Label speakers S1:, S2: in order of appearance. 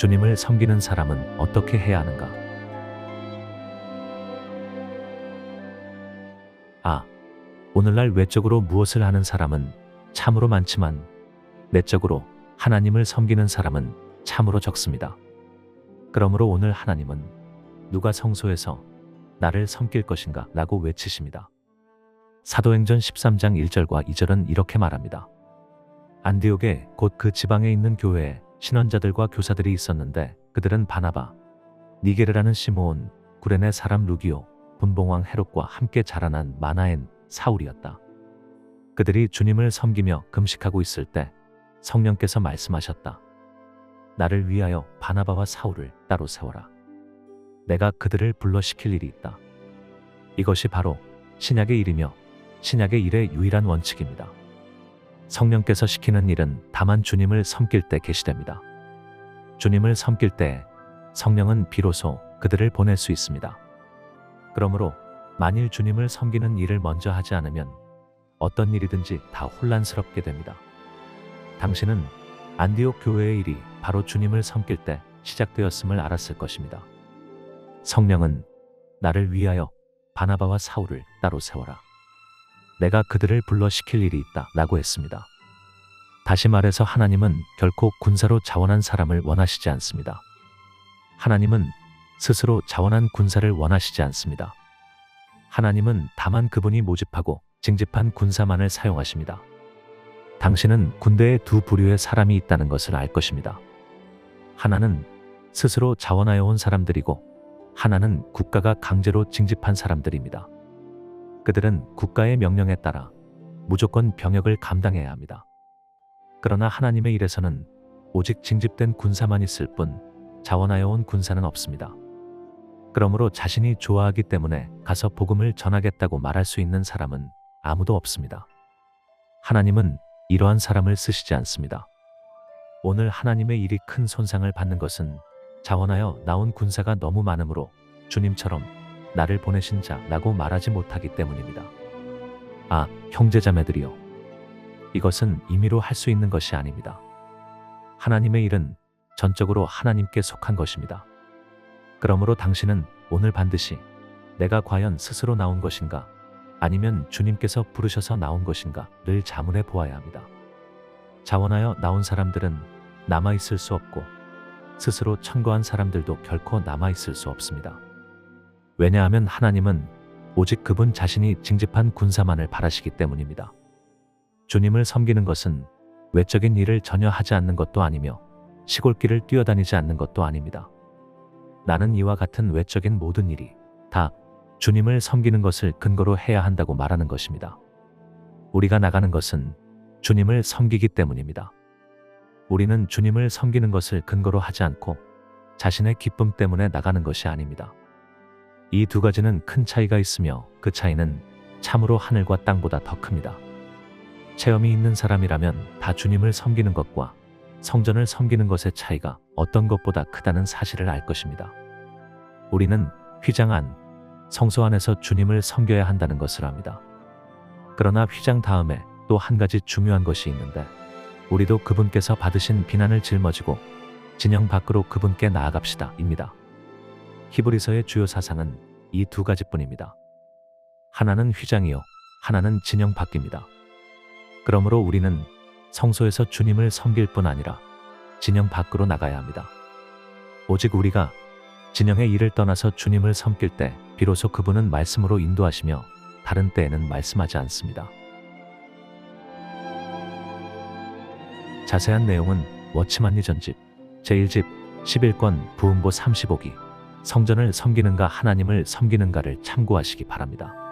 S1: 주님을 섬기는 사람은 어떻게 해야 하는가? 아, 오늘날 외적으로 무엇을 하는 사람은 참으로 많지만 내적으로 하나님을 섬기는 사람은 참으로 적습니다. 그러므로 오늘 하나님은 누가 성소에서 나를 섬길 것인가 라고 외치십니다. 사도행전 13장 1절과 2절은 이렇게 말합니다. 안디옥에 곧 그 지방에 있는 교회에 신원자들과 교사들이 있었는데 그들은 바나바, 니게르라는 시므온, 구레네 사람 루기오, 분봉왕 헤롯과 함께 자라난 마나엔 사울이었다. 그들이 주님을 섬기며 금식하고 있을 때 성령께서 말씀하셨다. 나를 위하여 바나바와 사울을 따로 세워라. 내가 그들을 불러시킬 일이 있다. 이것이 바로 신약의 일이며 신약의 일의 유일한 원칙입니다. 성령께서 시키는 일은 다만 주님을 섬길 때 계시됩니다. 주님을 섬길 때 성령은 비로소 그들을 보낼 수 있습니다. 그러므로 만일 주님을 섬기는 일을 먼저 하지 않으면 어떤 일이든지 다 혼란스럽게 됩니다. 당신은 안디옥 교회의 일이 바로 주님을 섬길 때 시작되었음을 알았을 것입니다. 성령은 나를 위하여 바나바와 사울을 따로 세워라. 내가 그들을 불러 시킬 일이 있다 라고 했습니다. 다시 말해서 하나님은 결코 군사로 자원한 사람을 원하시지 않습니다. 하나님은 스스로 자원한 군사를 원하시지 않습니다. 하나님은 다만 그분이 모집하고 징집한 군사만을 사용하십니다. 당신은 군대에 두 부류의 사람이 있다는 것을 알 것입니다. 하나는 스스로 자원하여 온 사람들이고 하나는 국가가 강제로 징집한 사람들입니다. 그들은 국가의 명령에 따라 무조건 병역을 감당해야 합니다. 그러나 하나님의 일에서는 오직 징집된 군사만 있을 뿐 자원하여 온 군사는 없습니다. 그러므로 자신이 좋아하기 때문에 가서 복음을 전하겠다고 말할 수 있는 사람은 아무도 없습니다. 하나님은 이러한 사람을 쓰시지 않습니다. 오늘 하나님의 일이 큰 손상을 받는 것은 자원하여 나온 군사가 너무 많으므로 주님처럼 나를 보내신 자라고 말하지 못하기 때문입니다. 아, 형제자매들이여. 이것은 임의로 할 수 있는 것이 아닙니다. 하나님의 일은 전적으로 하나님께 속한 것입니다. 그러므로 당신은 오늘 반드시 내가 과연 스스로 나온 것인가 아니면 주님께서 부르셔서 나온 것인가를 자문해 보아야 합니다. 자원하여 나온 사람들은 남아 있을 수 없고 스스로 천거한 사람들도 결코 남아 있을 수 없습니다. 왜냐하면 하나님은 오직 그분 자신이 징집한 군사만을 바라시기 때문입니다. 주님을 섬기는 것은 외적인 일을 전혀 하지 않는 것도 아니며 시골길을 뛰어다니지 않는 것도 아닙니다. 나는 이와 같은 외적인 모든 일이 다 주님을 섬기는 것을 근거로 해야 한다고 말하는 것입니다. 우리가 나가는 것은 주님을 섬기기 때문입니다. 우리는 주님을 섬기는 것을 근거로 하지 않고 자신의 기쁨 때문에 나가는 것이 아닙니다. 이 두 가지는 큰 차이가 있으며 그 차이는 참으로 하늘과 땅보다 더 큽니다. 체험이 있는 사람이라면 다 주님을 섬기는 것과 성전을 섬기는 것의 차이가 어떤 것보다 크다는 사실을 알 것입니다. 우리는 휘장 안, 성소 안에서 주님을 섬겨야 한다는 것을 압니다. 그러나 휘장 다음에 또 한 가지 중요한 것이 있는데 우리도 그분께서 받으신 비난을 짊어지고 진영 밖으로 그분께 나아갑시다 입니다. 히브리서의 주요 사상은 이 두 가지뿐입니다. 하나는 휘장이요, 하나는 진영 밖입니다. 그러므로 우리는 성소에서 주님을 섬길 뿐 아니라 진영 밖으로 나가야 합니다. 오직 우리가 진영의 일을 떠나서 주님을 섬길 때 비로소 그분은 말씀으로 인도하시며 다른 때에는 말씀하지 않습니다. 자세한 내용은 워치만리 전집 제1집 11권 부음보 35기 성전을 섬기는가 하나님을 섬기는가를 참고하시기 바랍니다.